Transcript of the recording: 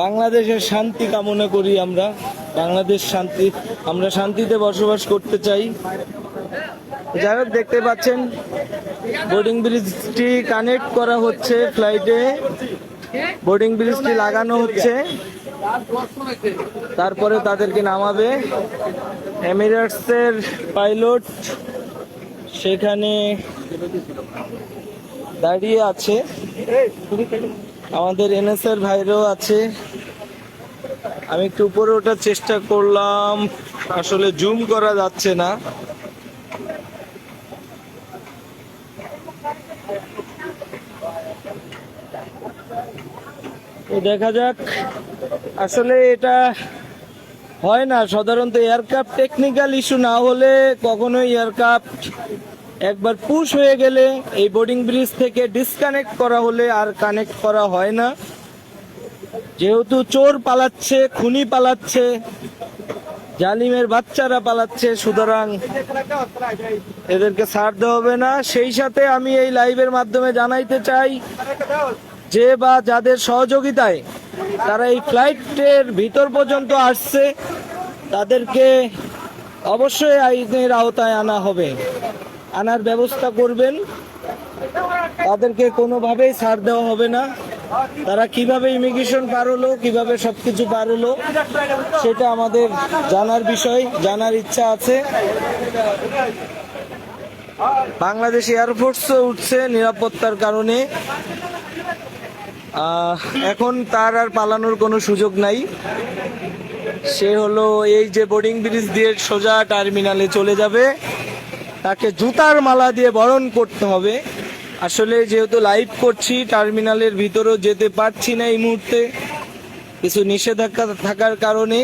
বাংলাদেশের শান্তি কামনা করি আমরা। বাংলাদেশ শান্তি, আমরা শান্তিতে বসবাস করতে চাই। যাই হোক, দেখতে পাচ্ছেন বোর্ডিং ব্রিজটি কানেক্ট করা হচ্ছে ফ্লাইটে বোর্ডিং ব্রিজটি লাগানো হচ্ছে। তারপরে তাদেরকে নামাবে। এমিরেটসের পাইলট সেখানে দাঁড়িয়ে আছে। আমাদের এনএসএর ভাইরাও আছে। আমি একটু উপরে ওঠার চেষ্টা করলাম। আসলে জুম করা যাচ্ছে না। তো দেখা যাক। আসলে এটা হয় না। সাধারণত এয়ারক্রাফট টেকনিক্যাল ইস্যু না হলে কখনোই এয়ারক্রাফট একবার পুশ হয়ে গেলে এই বোর্ডিং ব্রিজ থেকে ডিসকানেক্ট করা হলে আর কানেক্ট করা হয় না। যেহেতু চোর পালাচ্ছে, খুনি পালাচ্ছে, জালিমের বাচ্চারা পালাচ্ছে, সুতরাং এদেরকে ছাড় দেওয়া হবে না। সেই সাথে আমি এই লাইভের মাধ্যমে জানাইতে চাই যে বা যাদের সহযোগিতায় তারা এই ফ্লাইটের ভিতর পর্যন্ত আসছে, তাদেরকে অবশ্যই আইনের আওতায় আনা হবে। আনার ব্যবস্থা করবেন। তাদেরকে কোনোভাবেই ছাড় দেওয়া হবে না। তারা কীভাবে ইমিগ্রেশন পার হলো কীভাবে সবকিছু পার হলো সেটা আমাদের জানার বিষয়, জানার ইচ্ছা আছে। বাংলাদেশ এয়ারফোর্সও উঠছে নিরাপত্তার কারণে। এখন তার আর পালানোর কোনো সুযোগ নাই। সে হলো এই যে বোর্ডিং ব্রিজ দিয়ে সোজা টার্মিনালে চলে যাবে। তাকে জুতার মালা দিয়ে বরণ করতে হবে। আসলে যেহেতু লাইভ করছি টার্মিনালের ভিতরেও যেতে পারছি না এই মুহূর্তে। কিছু নিষেধাজ্ঞা থাকার কারণে